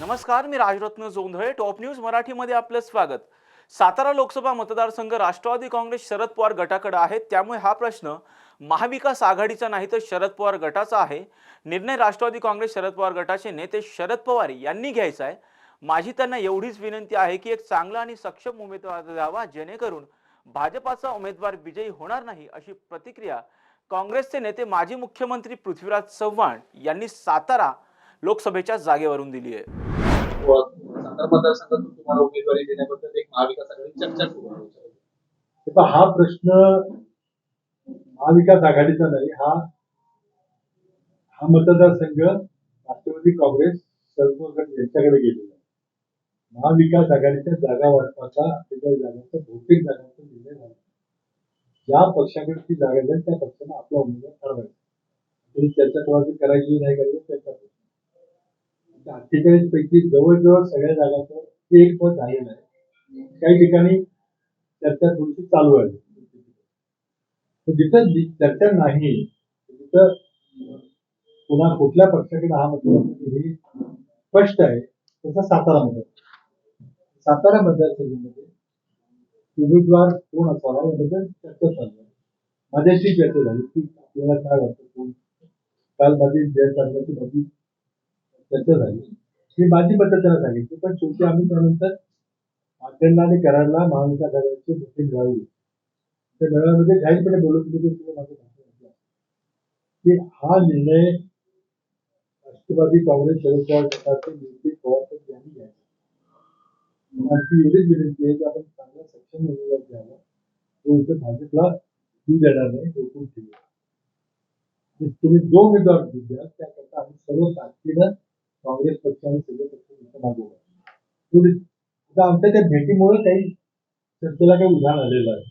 नमस्कार मी Rajratna Jondhale. Top news मराठीमध्ये आपलं स्वागत. सातारा लोकसभा मतदारसंघ राष्ट्रवादी काँग्रेस शरद पवार गटाकडे आहे त्यामुळे हा प्रश्न महाविकास आघाडीचा नाही तर शरद पवार गटाचा आहे. निर्णय राष्ट्रवादी काँग्रेस शरद पवार गटाचे नेते शरद पवार यांनी घ्यायचा आहे. माझी त्यांना एवढीच विनंती आहे की एक चांगला आणि सक्षम उमेदवार द्यावा जेणेकरून भाजपाचा उमेदवार विजयी होणार नाही अशी प्रतिक्रिया काँग्रेसचे नेते माजी मुख्यमंत्री पृथ्वीराज चव्हाण यांनी सातारा लोकसभेच्या जागेवरून दिली आहे. हे हा प्रश्न महाविकास आघाडीचा नाही हा हा मतदारसंघ राष्ट्रवादी काँग्रेस सर्व गट यांच्याकडे गेलेला आहे. महाविकास आघाडीच्या जागा वाटपाचा अठ्ठेचाळीस जागांचा बहुतेक जागांचा निर्णय झाला. ज्या पक्षाकडे ती जागा जाईल त्या पक्षाने आपला उमेदवार ठरवायचा. तरी चर्चा कोणाची करायची नाही करायची त्याचा प्रश्न अठ्ठेचाळीस पैकी जवळजवळ सगळ्या जागांचं एक पद झालेलं आहे. काही ठिकाणी चर्चा थोडीशी चालू आहे. जिथं चर्चा नाही तिथं पुन्हा कुठल्या पक्षाकडे हा मतदार हे स्पष्ट आहे. तसा सातारा मतदार सातारा मतदारसंघामध्ये उमेदवार कोण असावा याबद्दल चर्चा चालू आहे. माझ्याशी चर्चा झाली. की आपल्याला काय वाटतं कोण? काल माझी जय पाटलाची माझी चर्चा झाली. मी माझी पद्धत त्याला सांगितली पण शेवटी आम्ही त्यानंतर अखंड आणि कराडला महाविकास आघाडीची मिटिंग मिळाली त्या मेळाव्यामध्ये जाहीरपणे बोलत होते माझं की हा निर्णय राष्ट्रवादी काँग्रेस शरद पवार सरकारचे नेते पवार साहेब यांनी घ्यायचा. आमची एवढीच विनंती आहे की आपण चांगला सक्षम उमेदवार द्यावा. तो इथे भाजपला देऊ देणार नाही रोखून ठेवला? तुम्ही जो उमेदवार द्या त्याकरता आम्ही सर्व ताकदीनं काँग्रेस पक्ष आणि सगळे पक्ष इथं मागवू थोडी आता आमच्या त्या भेटीमुळे काही चर्चेला काही उधाण आलेलं आहे.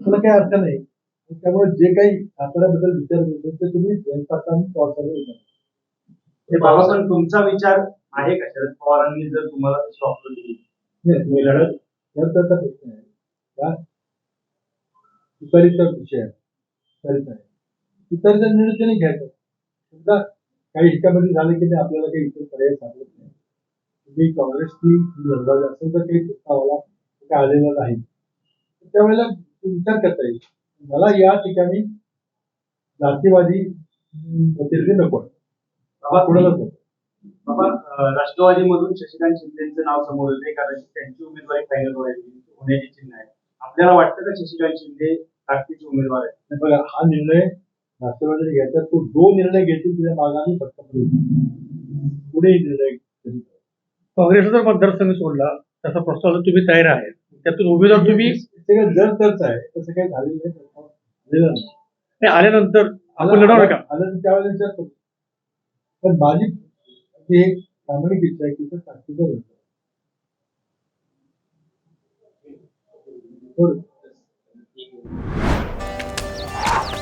तुला काही अर्थ नाही. त्यामुळे जे काही साताऱ्याबद्दल विचार करतो ते तुम्ही विचार हे बाबासाहेब तुमचा विचार आहे का? शरद पवारांनी जर तुम्हाला ऑफर दिली. तुम्ही लढत लढताचा प्रश्न आहे. का तुतारीचा विषय आहे. तुतारीचा निर्णय घ्यायचा. समजा काही ह्याच्यामध्ये झालं की नाही आपल्याला काही इतर पर्याय सापडत नाही. तुम्ही काँग्रेसची लढवायला असेल तर काही प्रस्तावाला काय आलेला नाही. त्यावेळेला विचार करता येईल. मला या ठिकाणी जातीवादी प्रतिनिधी नको. बाबा कुणालाच नको? बाबा राष्ट्रवादीमधून शशिकांत शिंदेचं नाव समोर येते कारण त्यांची उमेदवारी फायनल होण्याची चिन्ह आहे. आपल्याला वाटतं का शशिकांत शिंदे ताकदीचे उमेदवार आहेत? बघा हा निर्णय राष्ट्रवादीने घ्यायचा तो जो निर्णय घेतील त्याच्या मागाने फक्त पुढे निर्णय. काँग्रेसचा जर मतदारसंघ सोडला त्याचा प्रस्ताव तुम्ही तयार आहे त्यातून उमेदवार तुम्ही काय जर तरच आहे तसं काही झालेलं नाही. प्रस्ताव आल्यानंतर आपण लढवणार का आलं तर त्यावेळेला विचार करू. पण माझी ही एक प्रामाणिक इच्छा आहे की तो ताकदीचा